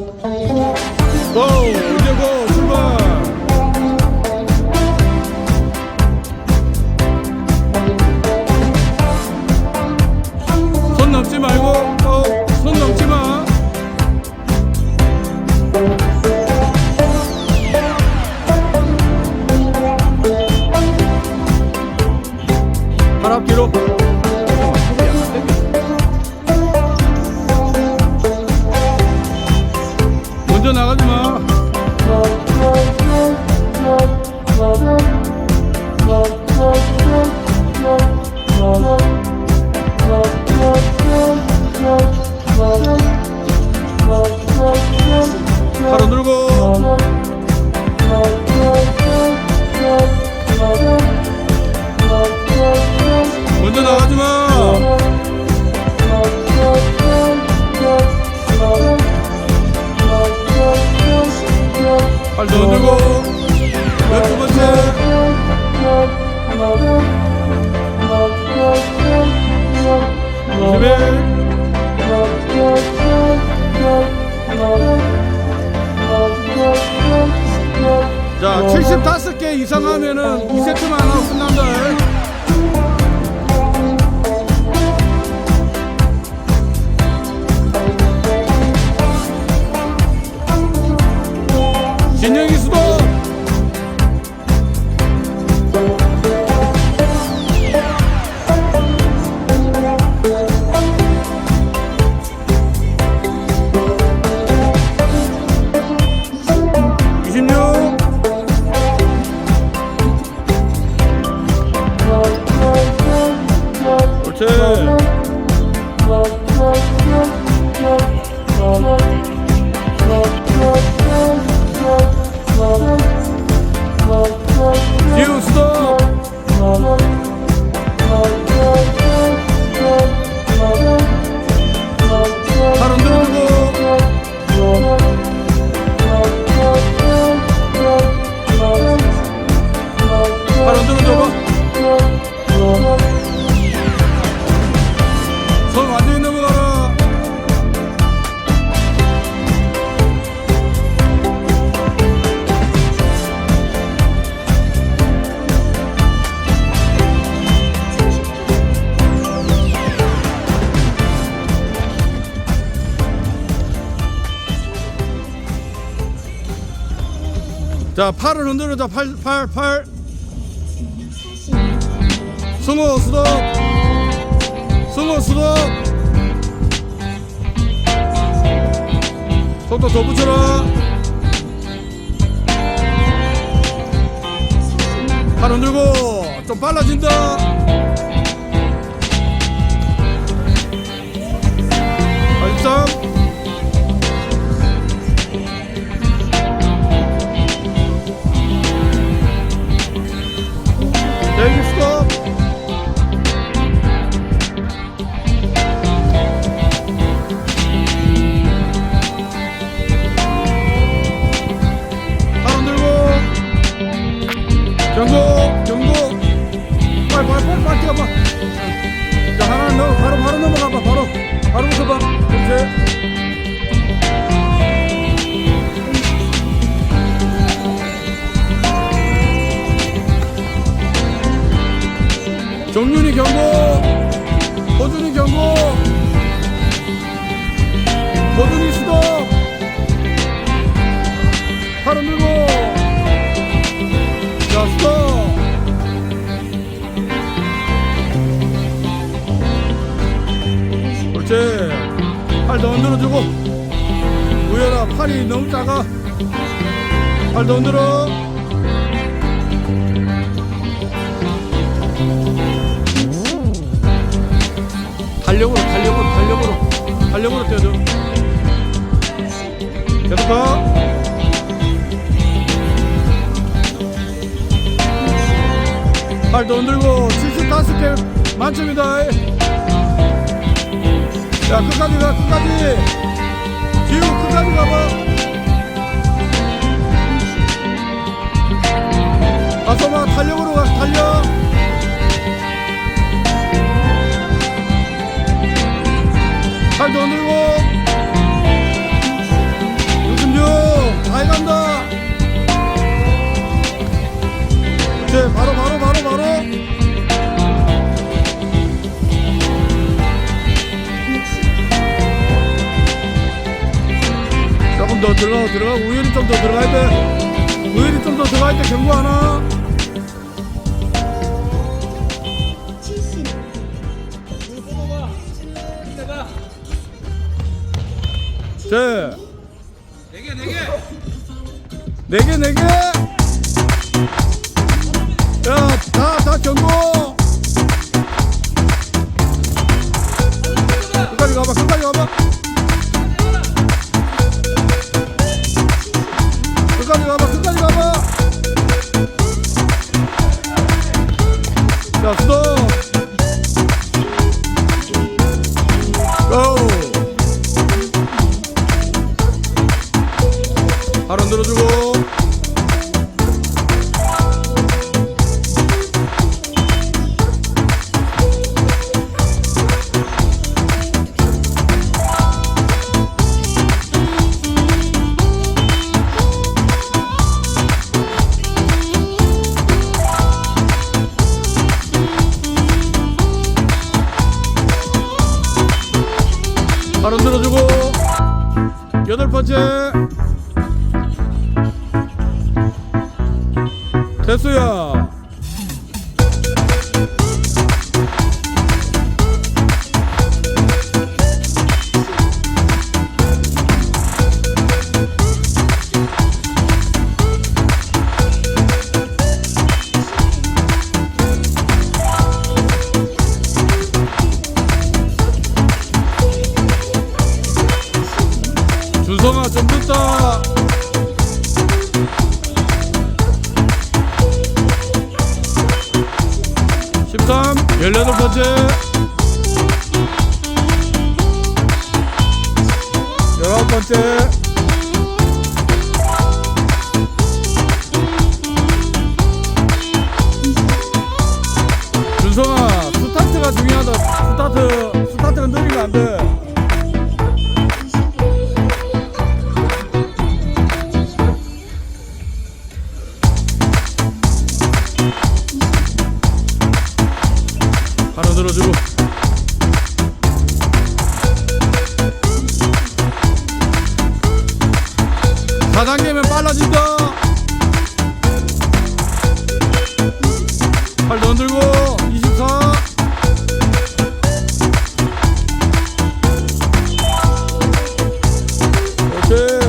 고! 75개 이상 하면은 2세트만 하고 끝난다. 자, 팔을 흔들어자. 팔, 팔, 팔. 승호 수동. 승호 수동. 속도 더 붙여라. 팔 흔들고 좀 빨라진다. 발상. 대 정윤이 경고. 호준이 경고. 호준이 수동 팔 흔들고. 자 스톱 그렇지. 팔더 흔들어주고. 우열아 팔이 너무 작아. 팔더 흔들어 달력으로 달력으로 달력으로 뛰어줘 계속 가 팔도 흔들고 75개 만점이다. 야 끝까지 가 끝까지. 지우 끝까지 가봐. 가서 봐 탄력으로 가 탄력 닭발도 늘고. 요즘 요잘 간다. 이제 바로 바로 바로 바로. 조금 더 들어가 들어가. 우연히 좀 더 들어가야 돼. 우연히 좀 더 들어가야 돼 경고 하나. 제 네개 네 개 네 개, 네 개. 야, 다, 다 경고. 끝까지 가봐, 끝까지 가봐. 발 흔들어주고 여덟 번째. 대수야 열아홉 번째. 준성아 스타트가 중요하다. 스타트 스타트가 느리면 안돼. 바로 들어주고 사단계면 빨라진다. 팔더 들고 24 오케이.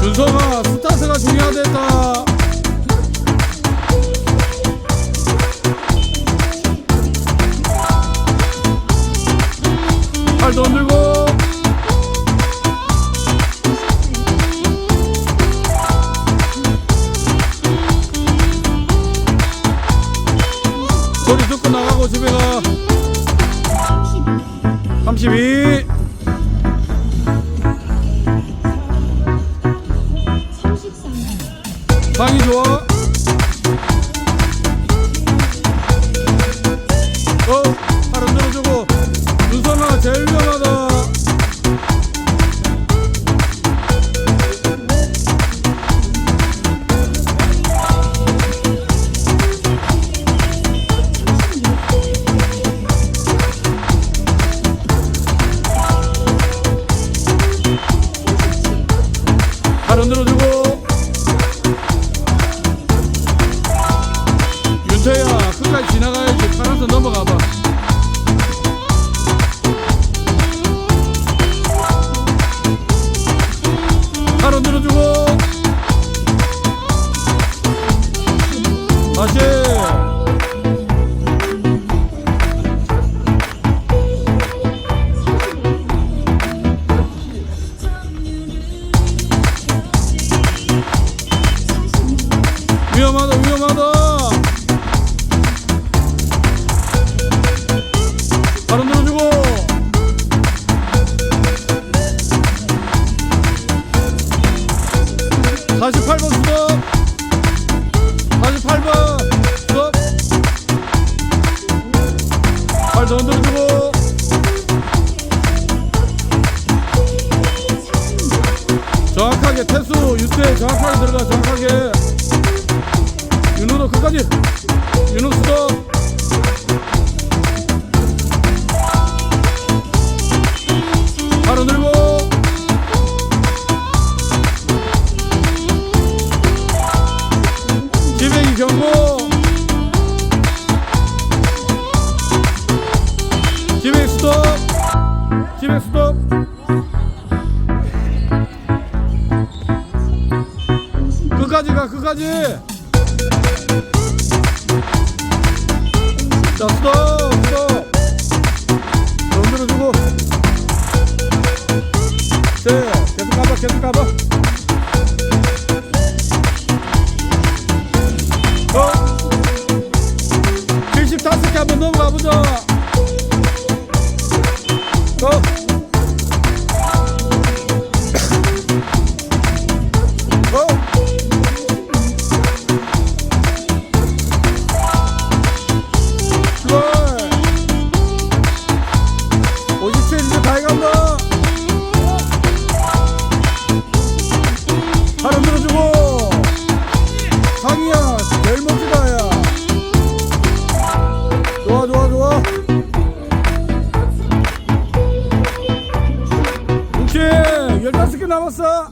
준성아 스타트가 중요하겠다 32 48번 스톱 48번 스톱 발도 흔들어주고 정확하게 태수 유태 정확하게 들어가 정확하게. 가, 끝까지. 자, 스톱, 스톱. 더 밀어주고. 네, 계속 가봐, 계속 가봐. 어? 75개 한번 넘어가 보자. 어? 15개 남았어.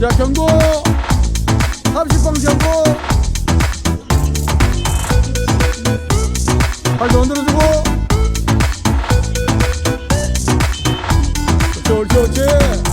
자, 경고. 30번 경고. 발도 흔들어주고. 좋지, 좋지.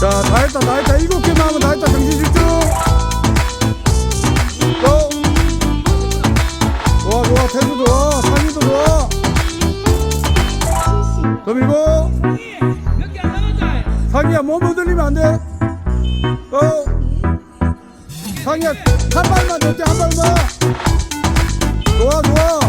자, 다 했다, 다 했다. 일곱 개만 하면 다 했다. 정신 집중. 고! 좋아, 좋아. 태도 좋아. 상의도 좋아. 70더 밀고. 상의야, 몸 흔들리면 안 돼. 고! 상의야, 한 발만 더 떼, 한 발만. 좋아, 좋아.